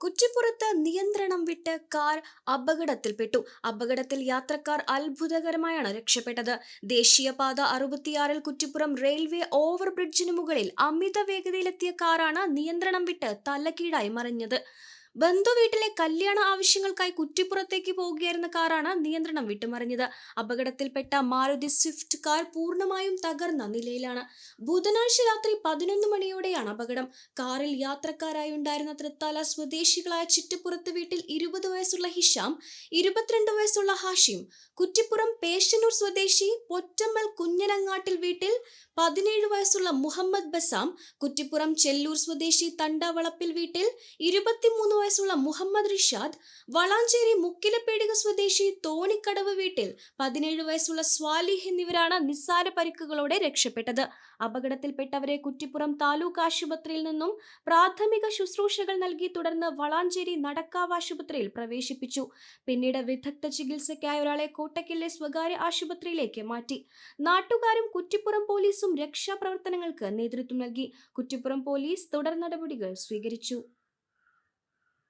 കുറ്റിപ്പുറത്ത് നിയന്ത്രണം വിട്ട് കാർ അപകടത്തിൽപ്പെട്ടു. അപകടത്തിൽ യാത്രക്കാർ അത്ഭുതകരമായാണ് രക്ഷപ്പെട്ടത്. ദേശീയപാത അറുപത്തിയാറിൽ കുറ്റിപ്പുറം റെയിൽവേ ഓവർ ബ്രിഡ്ജിന് മുകളിൽ അമിത വേഗതയിലെത്തിയ കാറാണ് നിയന്ത്രണം വിട്ട് തലക്കീടായി മറിഞ്ഞത്. ബന്ധുവീട്ടിലെ കല്യാണ ആവശ്യങ്ങൾക്കായി കുറ്റിപ്പുറത്തേക്ക് പോവുകയായിരുന്ന കാറാണ് നിയന്ത്രണം വിട്ടുമറിഞ്ഞത്. അപകടത്തിൽപ്പെട്ട മാരുതി സ്വിഫ്റ്റ് കാർ പൂർണമായും തകർന്ന നിലയിലാണ്. ബുധനാഴ്ച രാത്രി പതിനൊന്ന് മണിയോടെയാണ് അപകടം. കാറിൽ യാത്രക്കാരായി ഉണ്ടായിരുന്ന തൃത്താല സ്വദേശികളായ ചിറ്റപ്പുറത്ത് വീട്ടിൽ ഇരുപത് വയസ്സുള്ള ഹിഷാം ഇരുപത്തിരണ്ട് വയസ്സുള്ള ഹാഷിം കുറ്റിപ്പുറം പേശനൂർ സ്വദേശി പൊറ്റമ്മൽ കുഞ്ഞനങ്ങാട്ടിൽ വീട്ടിൽ പതിനേഴ് വയസ്സുള്ള മുഹമ്മദ് ബസാം കുറ്റിപ്പുറം ചെല്ലൂർ സ്വദേശി തണ്ടവളപ്പിൽ വീട്ടിൽ ഇരുപത്തിമൂന്ന് വയസ്സുള്ള മുഹമ്മദ് റിഷാദ് വളാഞ്ചേരി മുക്കിലപ്പേടിക സ്വദേശി തോണിക്കടവ് വീട്ടിൽ പതിനേഴ് വയസ്സുള്ള സ്വാലിഹ് എന്നിവരാണ് നിസ്സാര പരിക്കുകളോടെ രക്ഷപ്പെട്ടത്. അപകടത്തിൽപ്പെട്ടവരെ കുറ്റിപ്പുറം താലൂക്ക് ആശുപത്രിയിൽ നിന്നും പ്രാഥമിക ശുശ്രൂഷകൾ നൽകി തുടർന്ന് വളാഞ്ചേരി നടക്കാവ് ആശുപത്രിയിൽ പ്രവേശിപ്പിച്ചു. പിന്നീട് വിദഗ്ധ ചികിത്സയ്ക്കായി ഒരാളെ കോട്ടക്കലിലെ സ്വകാര്യ ആശുപത്രിയിലേക്ക് മാറ്റി. നാട്ടുകാരും കുറ്റിപ്പുറം പോലീസും രക്ഷാപ്രവർത്തനങ്ങൾക്ക് നേതൃത്വം നൽകി. കുറ്റിപ്പുറം പോലീസ് തുടർ നടപടികൾ സ്വീകരിച്ചു.